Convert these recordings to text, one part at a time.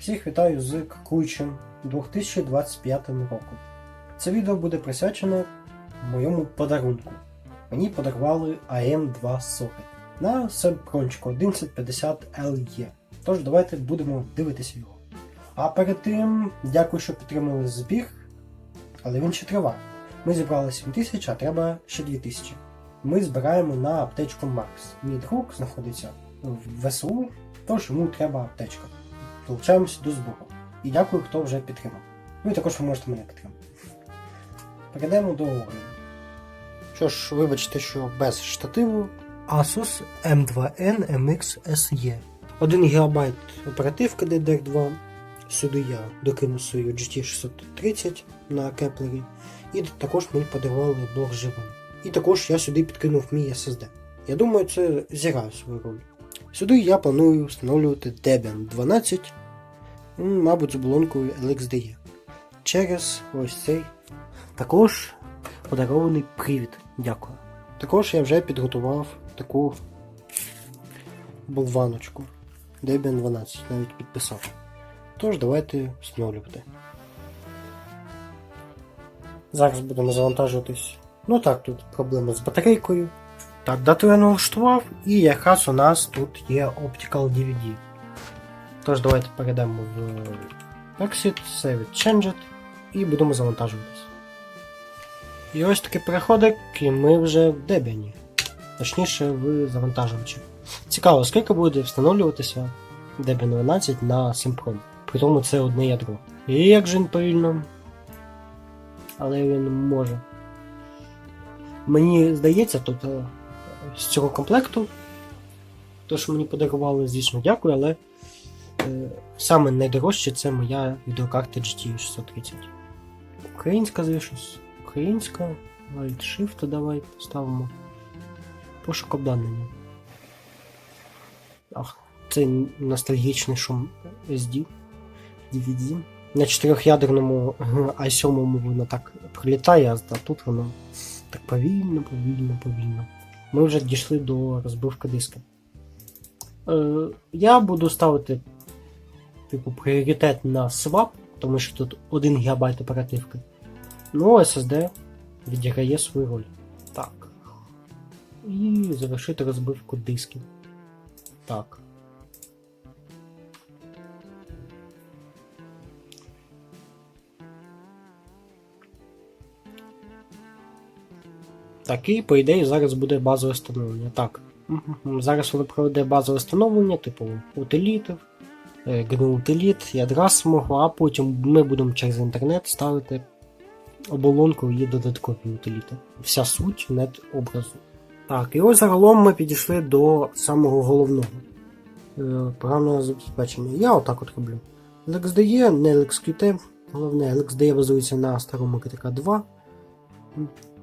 Всіх вітаю з крокуючим 2025 роком. Це відео буде присвячене моєму подарунку. Мені подарували AM2 Socket на Сепрончику 1150 LE. Тож давайте будемо дивитися його. А перед тим, дякую, що підтримали збір, але він ще триває. Ми зібрали 7 тисяч, а треба ще 2 тисячі. Ми збираємо на аптечку Макс. Мій друг знаходиться в ВСУ, тож йому треба аптечка. Долучаємося до збору. І дякую, хто вже підтримав. Ну і також ви можете мене підтримати. Перейдемо до огляду. Що ж, вибачте, що без штативу. Asus M2N MX SE. 1 ГБ оперативка DDR2. Сюди я докину свою GT630 на кеплері. І також мені подарували блок живим. І також я сюди підкинув мій SSD. Я думаю, це зіграє свою роль. Сюди я планую встановлювати Debian 12, м, мабуть, з оболонкою LXDE. Через ось цей. Також подарований привід. Дякую. Також я вже підготував таку болваночку. Debian 12 навіть підписав. Тож давайте встановлювати. Зараз будемо завантажуватись. Ну так, тут проблема з батарейкою. Так, дату я налаштував, і якраз у нас тут є Optical DVD. Тож давайте перейдемо в Exit, Save it, Change it і будемо завантажуватись. І ось такий переходик, і ми вже в Debian. Точніше, в завантажувачі. Цікаво, скільки буде встановлюватися Debian 12 на Symprome. При тому це одне ядро. І як же він повільно. Але він може. Мені здається, тут е, з цього комплекту, то, що мені подарували, звісно, дякую, але е, саме найдорожче це моя відеокарта GT 630. Українська, звісно, українська, Alt Shift давай поставимо. Пошук обладнання. Ах, це ностальгічний шум SD. DVD. На чотирьохядерному i7 воно так прилітає, а тут воно так повільно, повільно, повільно. Ми вже дійшли до розбивки диска. Е, я буду ставити типу, пріоритет на свап, тому що тут 1 ГБ оперативки. Ну, SSD відіграє свою роль. Так. І завершити розбивку дисків. Так. Так, і по ідеї зараз буде базове встановлення. Так. Зараз воно проведе базове встановлення, типу утилітів, GNU утиліт, ядра самого, а потім ми будемо через інтернет ставити оболонку і додаткові утиліти. Вся суть нет образу. Так, і ось загалом ми підійшли до самого головного е, програмного забезпечення. Я отак от роблю. LXDE, не LXQT, головне, LXDE базується на старому KTK 2.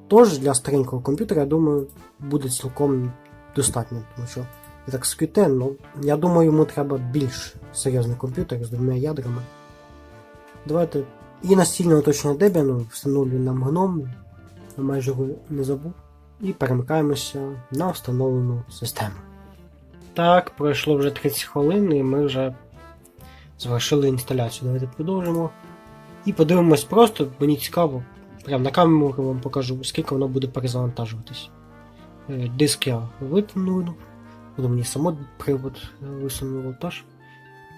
Тож для старенького комп'ютера, я думаю, буде цілком достатньо, тому що LXQT, ну, я думаю, йому треба більш серйозний комп'ютер з двома ядрами. Давайте і настільне оточення Debian встановлюю нам гном, майже його не забув. І перемикаємося на встановлену систему. Так, пройшло вже 30 хвилин, і ми вже завершили інсталяцію. Давайте продовжимо. І подивимось просто, мені цікаво, прямо на камеру вам покажу, скільки воно буде перезавантажуватись. Е, Диск я витягнув, воно мені само привод е, висунуло, тож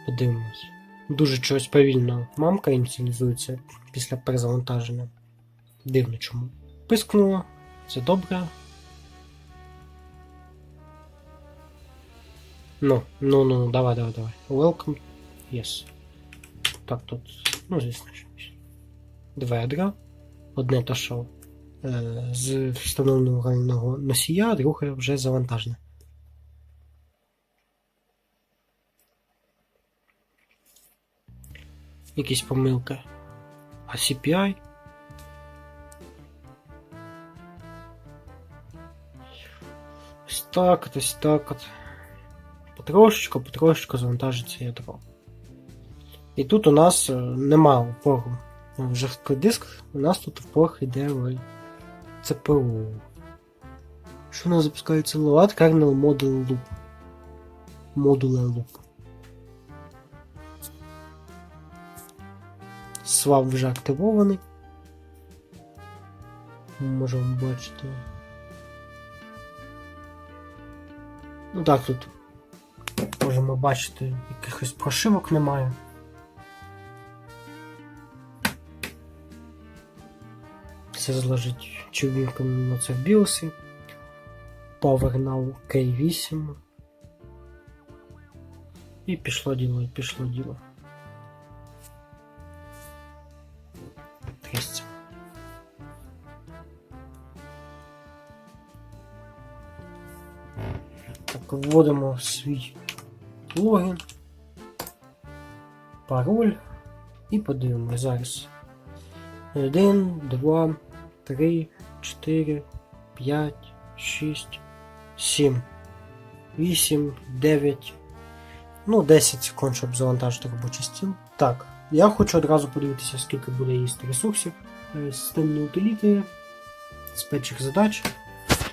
подивимось. Дуже чогось повільно мамка ініціалізується після перезавантаження. Дивно чому. Пискнуло, це добре. Ну, ну, ну, давай, давай, давай. Welcome. Yes. Так, тут, ну, звісно, щось. Два ядра. Одне то, що е, з встановленого носія, друге вже завантажене. Якісь помилки. А CPI. Ось так, ось так от. Потрошечку, потрошечку завантажиться ядро. І тут у нас е, нема упору в жорсткий диск, у нас тут впор йде в ЦПУ. Що у нас запускається Load Kernel Module Loop. Module Loop. Свап вже активований. Можемо бачити. Ну так, тут можемо бачити, якихось прошивок немає. Це залежить, чи ввімкнено це в BIOS. PowerNow K8. І пішло діло, і пішло діло. Вводимо свій логін, пароль і подивимось зараз. 1, 2, 3, 4, 5, 6, 7, 8, 9, ну 10 секунд, щоб завантажити робочий стіл. Так, я хочу одразу подивитися, скільки буде їсти ресурсів. Е, Системні утиліти, диспетчер задач.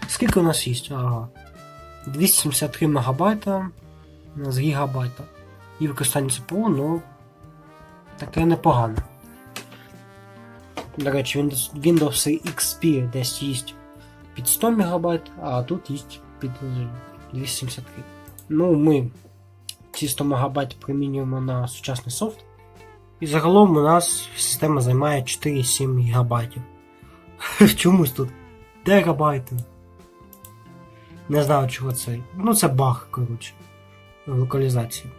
Скільки у нас їсть? Ага. 273 мегабайта з гігабайта. І використання ЦПУ, ну таке непогано. До речі, Windows, XP десь їсть під 100 МБ, а тут їсть під е, 273. Ну, ми ці 100 МБ примінюємо на сучасний софт. І загалом у нас система займає 4,7 ГБ. Чомусь тут терабайти. Не знаю, чого це. Ну, це баг, коротше, в локалізації.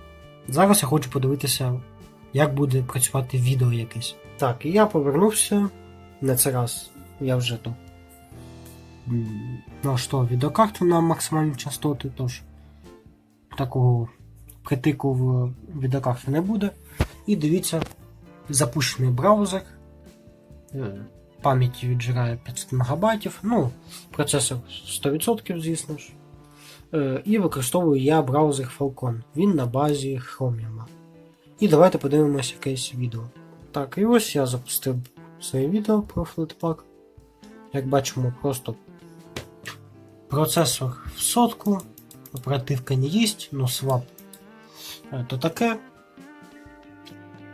Зараз я хочу подивитися, як буде працювати відео якесь. Так, і я повернувся. Не це раз. Я вже тут м, налаштував відеокарту на максимальні частоти, тож такого притику в відеокарту не буде. І дивіться, запущений браузер. Пам'яті віджирає 500 МБ, ну, процесор 100%, звісно ж. Е, І використовую я браузер Falcon. Він на базі Chromium. І давайте подивимося якесь відео. Так, і ось я запустив своє відео про Flatpak. Як бачимо, просто процесор в сотку, оперативка не їсть, ну свап е, то таке.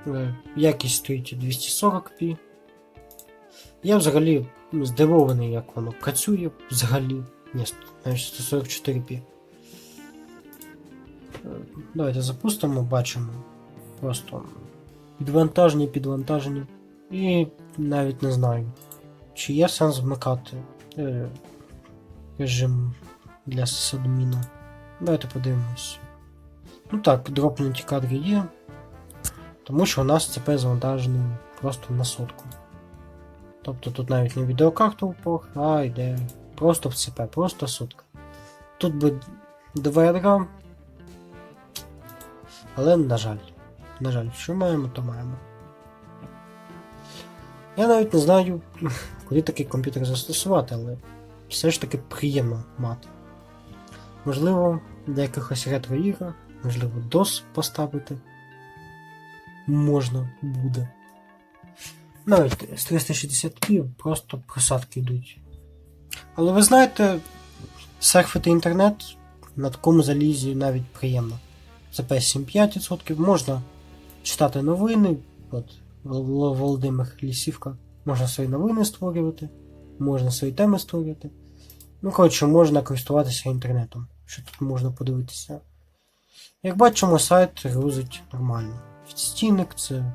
Е, Якість стоїть 240p. Я взагалі здивований, як воно працює взагалі. Ні, навіть 144p. Е, Давайте запустимо, бачимо. Просто підвантажені, підвантажені. І навіть не знаю, чи є сенс вмикати е, режим для сисадміна. Давайте подивимось. Ну так, дропнуті кадри є. Тому що у нас ЦП завантажений просто на сотку. Тобто тут навіть не відеокарта упор, а йде просто в ЦП, просто сотка. Тут би два ядра. Але на жаль. На жаль, що маємо, то маємо. Я навіть не знаю, куди такий комп'ютер застосувати, але все ж таки приємно мати. Можливо, для якихось ретро-ігр, можливо, DOS поставити. Можна буде. Навіть з 360p просто просадки йдуть. Але ви знаєте, серфити інтернет на такому залізі навіть приємно. За PS75% можна читати новини. От Володимир Лісівка. Можна свої новини створювати, можна свої теми створювати. Ну, коротше, можна користуватися інтернетом. Що тут можна подивитися? Як бачимо, сайт грузить нормально. Стінник це.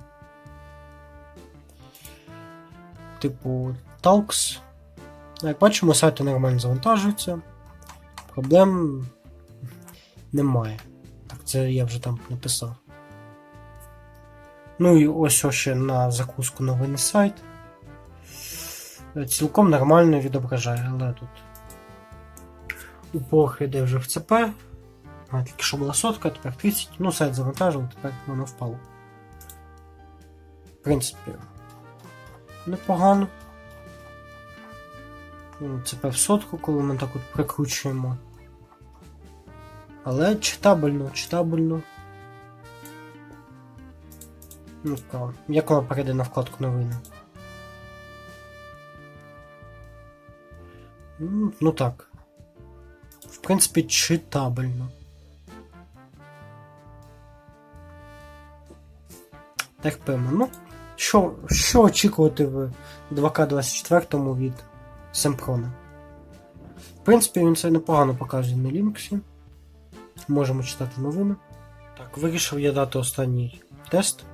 Типу Talks. Як бачимо, сайти нормально завантажуються. Проблем немає. Так, це я вже там написав. Ну і ось ще на закуску новини сайт. Е, Цілком нормально відображає, але тут упор йде вже в ЦП. А, тільки що була сотка, тепер 30. Ну, сайт завантажив, тепер воно впало. В принципі, непогано. Ну, ЦП в сотку, коли ми так от прикручуємо. Але читабельно, читабельно. Ну. Як воно перейде на вкладку новини? Ну, ну так. В принципі, читабельно. Терпимо. Ну, Що, що очікувати в 2К24 від Семпрона? В принципі, він це непогано показує на Linux. Можемо читати новини. Так, вирішив я дати останній тест.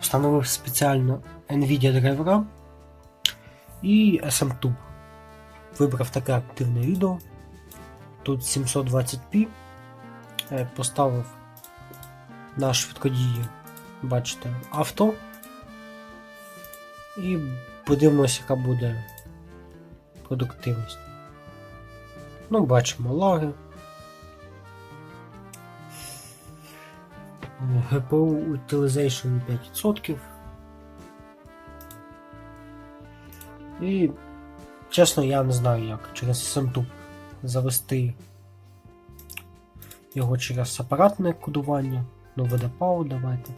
Встановив спеціально Nvidia драйвера і SMTube. Вибрав таке активне відео. Тут 720p. Е, Поставив на швидкодії, бачите, авто. І подивимося, яка буде продуктивність. Ну, бачимо лаги. GPU Utilization 5%. І, чесно, я не знаю як через SMTube завести його через апаратне кодування. Ну, VDPAU давайте.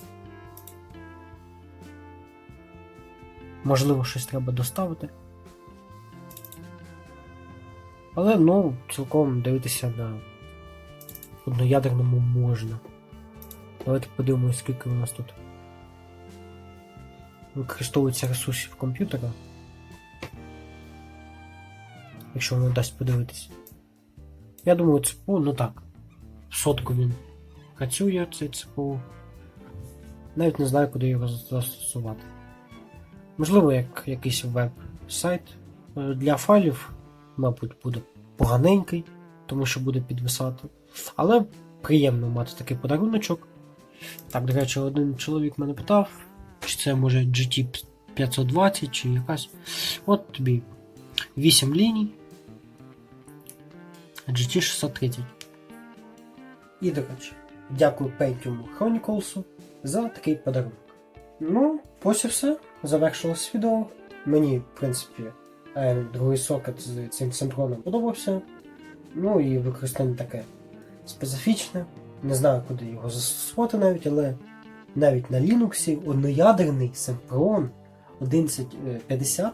Можливо, щось треба доставити. Але ну, цілком дивитися на одноядерному можна. Давайте подивимося, скільки у нас тут використовується ресурсів комп'ютера. Якщо воно дасть подивитися. Я думаю, ЦПУ, ну так. Сотку він працює цей ЦПУ. Навіть не знаю, куди його застосувати. Можливо, як якийсь веб-сайт. Е, Для файлів, мабуть, буде поганенький, тому що буде підвисати. Але приємно мати такий подаруночок. Так, до речі, один чоловік мене питав, чи це може GT 520 чи якась. От тобі 8 ліній. GT 630. І, до речі, дякую Pentium Chronicles за такий подарунок. Ну, ось і все. Завершилось відео. Мені, в принципі, е, другий сокет з цим синхроном подобався. Ну і використання таке специфічне. Не знаю, куди його застосувати навіть, але навіть на Linux одноядерний Sempron 1150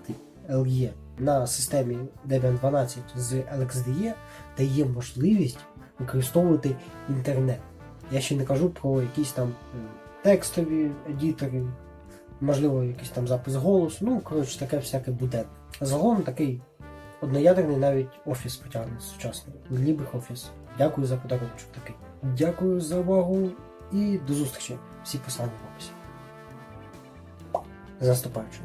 LE на системі Debian 12 з LXDE дає можливість використовувати інтернет. Я ще не кажу про якісь там текстові едітори, можливо, якийсь там запис голосу, ну, коротше, таке всяке буде. Загалом такий одноядерний навіть офіс потягне сучасний. Лібих офіс. Дякую за подарунок такий. Дякую за увагу і до зустрічі. Всі послання в описі. З наступаючим.